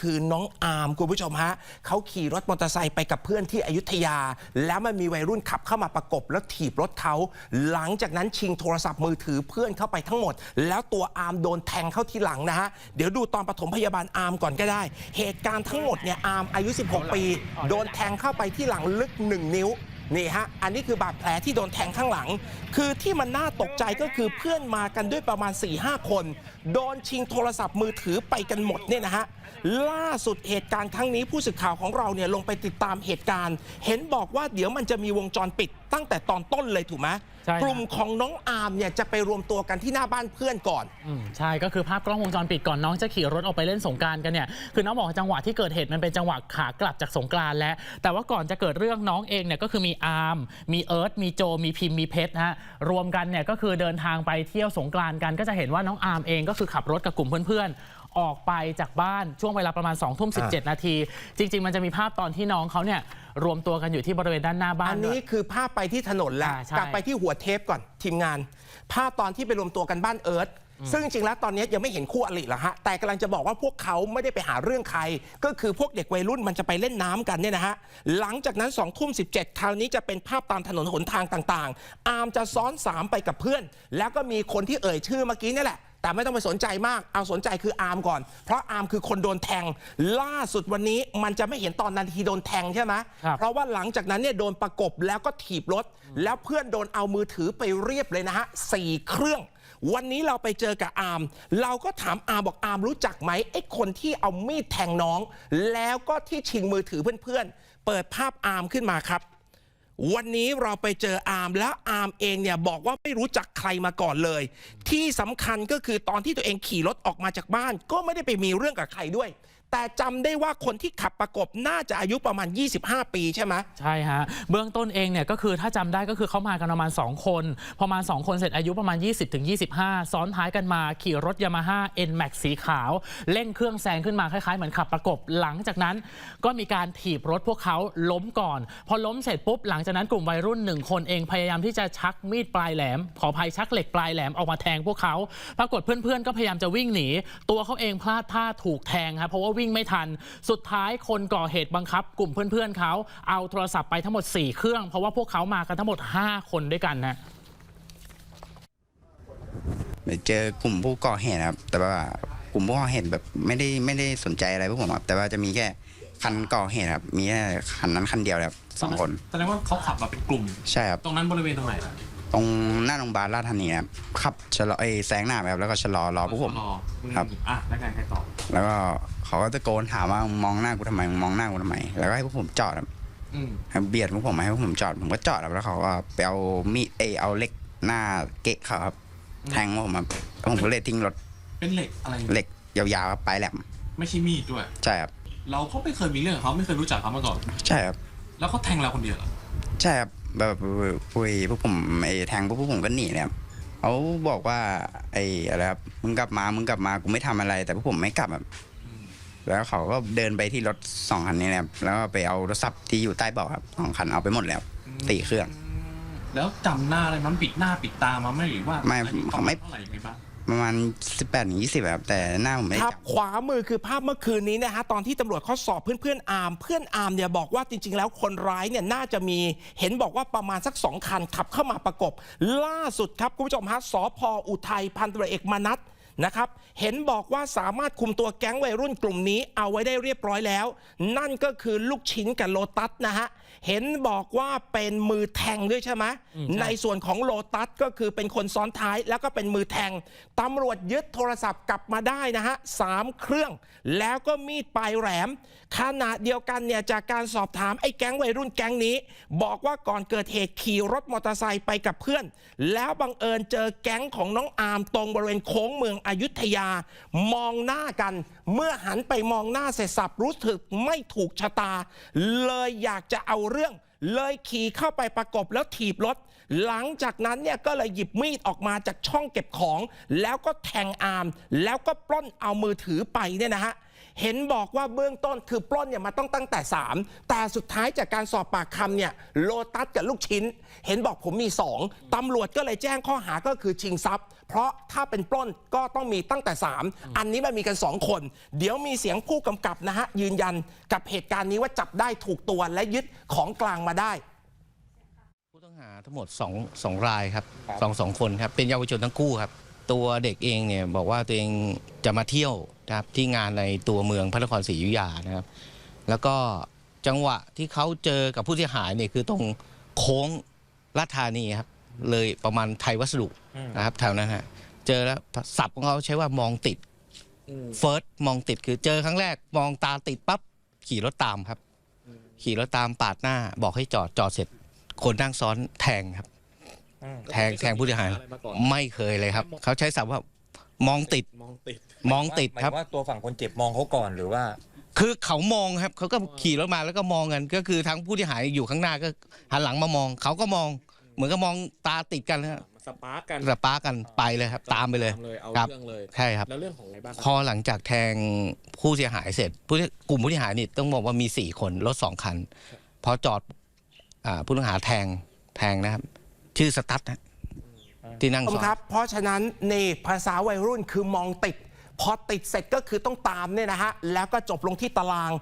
คือน้องอาร์มคุณผู้ชมฮะเขาขี่รถมอเตอร์ไซค์ไปกับเพื่อนที่อยุธยา แล้วมันมีวัยรุ่นขับเข้ามาประกบแล้วถีบรถเขา หลังจากนั้นชิงโทรศัพท์มือถือเพื่อนเข้าไปทั้งหมด แล้วตัวอาร์มโดนแทงเข้าที่หลังนะฮะ เดี๋ยวดูตอนปฐมพยาบาลอาร์มก่อนก็ได้ เหตุการณ์ทั้งหมดเนี่ยอาร์มอายุ 16 ปี โดนแทงเข้าไปที่หลังลึก 1 นิ้ว นี่ฮะ อันนี้คือบาดแผลที่โดนแทงข้างหลัง คือที่มันน่าตกใจก็คือเพื่อนมากันด้วยประมาณ 4-5คน โดนชิงโทรศัพท์มือถือไปกันหมดเนี่ยนะฮะ ล่าสุดเหตุการณ์ครั้งนี้ผู้สื่อข่าวของเราเนี่ยลงไปติดตามเหตุการณ์ เห็นบอกว่าเดี๋ยวมันจะมีวงจรปิดตั้งแต่ตอนต้นเลยถูกไหมใช่ครับ กลุ่มของน้องอาร์มเนี่ยจะไปรวมตัวกันที่หน้าบ้านเพื่อนก่อน อืมใช่ก็คือภาพกล้องวงจรปิดก่อนน้องจะขี่รถออกไปเล่นสงกรารกันเนี่ยคือน้องบอกว่าจังหวะที่เกิดเหตุมันเป็นจังหวะขากลับจากสงกรานต์แล้ว แต่ว่าก่อนจะเกิดเรื่องน้องเองเนี่ยก็คือมีอาร์ม มีเอิร์ธมีโจ มีพิมพ์มีเพชรนะฮะ รวมกันเนี่ยก็คือเดินทางไปเที่ยวสงกรานต์กัน ก็จะเห็นว่าน้องอาร์มเองก็คือขับรถกับกลุ่มเพื่อนๆ ออกไปจากบ้านช่วงเวลาประมาณ2องทุ่มสินาที จริง ๆ มันจะมีภาพตอนที่น้องเขาเนี่ยรวมตัวกันอยู่ที่บริเวณด้านหน้าบ้าอันนนี้ด้วย คือภาพไปที่ถนนแล้ว อ่าใช่กลับไปที่หัวเทปก่อนทีมงาน ภาพตอนที่ไปรวมตัวกันบ้านเอิร์ธซึ่งจริงๆแล้วตอนนี้ยังไม่เห็นคู่อริหรอกฮะแต่กำลังจะบอกว่าพวกเขาไม่ได้ไปหาเรื่องใคร ก็คือพวกเด็กวัยรุ่นมันจะไปเล่นน้ำกันเนี่ยนะฮะหลังจากนั้น2องทุ่มสิคราวนี้จะเป็นภาพตามถนนหนทางต่างๆ อาร์มจะซ้อนสามไปกับเพื่อน แล้วก็มีคนที่เอ่ยชื่อเมื่อกี้นี่แหละแต่ไม่ต้องไปสนใจมาก เอาสนใจคืออาร์มก่อน เพราะอาร์มคือคนโดนแทง ล่าสุดวันนี้มันจะไม่เห็นตอนนาทีโดนแทงใช่ไหมครับเพราะว่าหลังจากนั้นเนี่ยโดนประกบแล้วก็ถีบรถ แล้วเพื่อนโดนเอามือถือไปเรียบเลยนะฮะสี่เครื่อง วันนี้เราไปเจอกับอาร์ม เราก็ถามอาร์มบอกอาร์มรู้จักไหมไอ้คนที่เอามีดแทงน้อง แล้วก็ที่ชิงมือถือเพื่อนๆเปิดภาพอาร์มขึ้นมาครับ วันนี้เราไปเจออาร์มแล้วอาร์มเองเนี่ยบอกว่าไม่รู้จักใครมาก่อนเลย ที่สำคัญก็คือตอนที่ตัวเองขี่รถออกมาจากบ้าน ก็ไม่ได้ไปมีเรื่องกับใครด้วย แต่จำได้ว่าคนที่ขับประกบน่าจะอายุประมาณ 25 ปีใช่ไหมใช่ฮะเบื้องต้นเองเนี่ยก็คือถ้าจำได้ก็คือเขามากันประมาณ 2 คนพอมา 2 คนเสร็จอายุประมาณ 20-25 ซ้อนท้ายกันมาขี่รถยามาฮ่า N-Max สีขาว เร่งเครื่องแซงขึ้นมาคล้ายๆ เหมือนขับประกบหลังจากนั้นก็มีการถีบรถพวกเขาล้มก่อน พอล้มเสร็จปุ๊บหลังจากนั้นกลุ่มวัยรุ่นหนึ่งคนเองพยายามที่จะชักมีดปลายแหลม ขออภัยชักเหล็กปลายแหลมออกมาแทงพวกเขา ปรากฏเพื่อนๆก็พยายามจะวิ่งหนี ตัวเขาเองพลาดท่าถูกแทงครับเพราะว่าวิ่งไม่ทัน สุดท้ายคนก่อเหตุบังคับ กลุ่มเพื่อนๆเขาเอาโทรศัพท์ไปทั้งหมด 4 เครื่อง เพราะว่าพวกเขามากันทั้งหมด 5 คนด้วยกันนะไปเจอกลุ่มผู้ก่อเหตุครับ แต่ว่ากลุ่มผู้ก่อเหตุแบบไม่ได้ไม่ได้สนใจอะไรพวกผมครับแต่ว่าจะมีแค่คันก่อเหตุครับ มีแค่คันนั้นคันเดียวเลยครับสองคนแสดงว่าเขาขับมาเป็นกลุ่มใช่ครับตรงนั้นบริเวณตรงไหนล่ะ ตรงหน้าโรงพยาบาลราชธานีครับขับชะลอไอ้ยแซงหน้าไปครับแล้วก็ชะลอรอพวกผมรออืมครับอะแล้วไงใครต่อแล้วก็เขาก็ตะโกนถามว่ามึงมองหน้ากูทำไมมึงมองหน้ากูทำไมแล้วก็ให้พวกผมจอดครับอืมให้เบียดพวกผมมาให้พวกผมจอดผมก็จอดครับแล้วเขาก็ไปเอามีดเอยเอาเหล็กหน้าเกะเขาครับแทงพวกผมครับแล้วผมก็เลยทิ้งรถเป็นเหล็กอะไรเหล็กยาวๆครับปลายแหลมไม่ใช่มีดด้วย ใช่ครับเราก็ไม่เคยมีเรื่องกับเขาไม่เคยรู้จักเขามาก่อน ใช่ครับแล้วเขาแทงเราคนเดียวเหรอใช่ครับ แบบปุยพวกผมไอ้แทงพวกผมก็หนีเลยครับเขาบอกว่า ไอ้อะไรครับมึงกลับมามึงกลับมากูไม่ทำอะไร แต่พวกผมไม่กลับแบบอืมแล้วเขาก็เดินไปที่รถสองคันนี้นะครับแล้วก็ไปเอาโทรศัพท์ที่อยู่ใต้เบาะครับสองคันเอาไปหมดแล้วตีเครื่อง แล้วจำหน้าอะไรมันปิดหน้าปิดตามาไหมหรือว่าไม่อายุเขาไม่ เท่าไหร่ยังไงบ้างประมาณสิบแปดถึงยี่สิบครับแต่หน้าผมไม่ได้ครับจับ ขวามือคือภาพเมื่อคืนนี้นะฮะตอนที่ตำรวจเขาสอบเพื่อนๆอาร์มเพื่อนอาร์มเนี่ยบอกว่าจริง ๆ แล้วคนร้ายเนี่ยน่าจะมีเห็นบอกว่าประมาณสักสองคันขับเข้ามาประกบ ล่าสุดครับคุณผู้ชมฮะสพอุทัยพันตำรวจเอกมนัท นะครับเห็นบอกว่าสามารถคุมตัวแก๊งวัยรุ่นกลุ่มนี้เอาไว้ได้เรียบร้อยแล้ว นั่นก็คือลูกชิ้นกับโลตัสนะฮะเห็นบอกว่าเป็นมือแทงด้วยใช่ไหมอืมใช่ในส่วนของโลตัสก็คือเป็นคนซ้อนท้ายแล้วก็เป็นมือแทงตำรวจยึดโทรศัพท์กลับมาได้นะฮะสามเครื่อง แล้วก็มีดปลายแหลมขณะเดียวกันเนี่ยจากการสอบถามไอ้แก๊งวัยรุ่นแก๊งนี้ บอกว่าก่อนเกิดเหตุขี่รถมอเตอร์ไซค์ไปกับเพื่อน แล้วบังเอิญเจอแก๊งของน้องอาร์มตรงบริเวณโค้งเมืองอยุธยามองหน้ากัน เมื่อหันไปมองหน้าเสร็จสับรู้สึกไม่ถูกชะตา เลยอยากจะเอาเรื่อง เลยขี่เข้าไปประกบแล้วถีบรถ หลังจากนั้นเนี่ยก็เลยหยิบมีดออกมาจากช่องเก็บของ แล้วก็แทงอาร์มแล้วก็ปล้นเอามือถือไปเนี่ยนะฮะ เห็นบอกว่าเบื้องต้นคือปล้นเนี่ยมาต้องตั้งแต่ 3 แต่สุดท้ายจากการสอบปากคำเนี่ยโลตัสกับลูกชิ้น เห็นบอกผมมี 2ตำรวจก็เลยแจ้งข้อหาก็คือชิงทรัพย์ เพราะถ้าเป็นปล้นก็ต้องมีตั้งแต่ 3 อันนี้มันมีกัน 2 คน เดี๋ยวมีเสียงผู้กำกับนะฮะยืนยันกับเหตุการณ์นี้ว่าจับได้ถูกตัวและยึดของกลางมาได้ผู้ต้องหาทั้งหมด2งรายครับสองสองคนครับเป็นเยาวชนทั้งคู่ครับ ตัวเด็กเองเนี่ยบอกว่าตัวเองจะมาเที่ยวนะครับที่งานในตัวเมืองพระนครศรีอยุธยานะครับ แล้วก็จังหวะที่เขาเจอกับผู้เสียหายเนี่ยคือตรงโค้งลาดธานีครับเลยประมาณไทยวัสดุนะครับแถวนั้นฮะเจอแล้วศัพท์ของเขาใช้ว่ามองติดเฟิร์สมองติดคือเจอครั้งแรกมองตาติดปั๊บขี่รถตามครับ ขี่รถตามปาดหน้าบอกให้จอดจอดเสร็จ คนนั่งซ้อนแทงครับ แทงแทงผู้เสียหายไม่เคยเลยครับ เขาใช้ศัพท์ว่ามองติดมองติด มองติดครับ หมายว่าตัวฝั่งคนเจ็บมองเขาก่อนหรือว่า คือเขามองครับเขาก็ขี่รถมาแล้วก็มองกันก็คือทั้งผู้ที่หายอยู่ข้างหน้าก็หันหลังมามอง เขาก็มองเหมือนกับมองตาติดกันนะครับสปาร์กกันสปาร์กกันไปเลยครับ ตามไปเลยตามเลย เอาครับ เรื่องเลย ใช่ครับ แล้วเรื่องของอะไรบ้างคพรับอหลังจากแทงผู้เสียหายเสร็จผู้ที่กลุ่มผู้เสียหายนี่ต้องบอกว่ามีสี่คนรถสองคัน พอจอดอ่าผู้ต้องหาแทงแทงนะครับ ชื่อสตั๊ดนะที่นั่งผมซ้อนครับ เพราะฉะนั้นนี่ภาษาวัยรุ่นคือมองติด พอติดเสร็จก็คือต้องตามเนี่ยนะฮะ แล้วก็จบลงที่ตาราง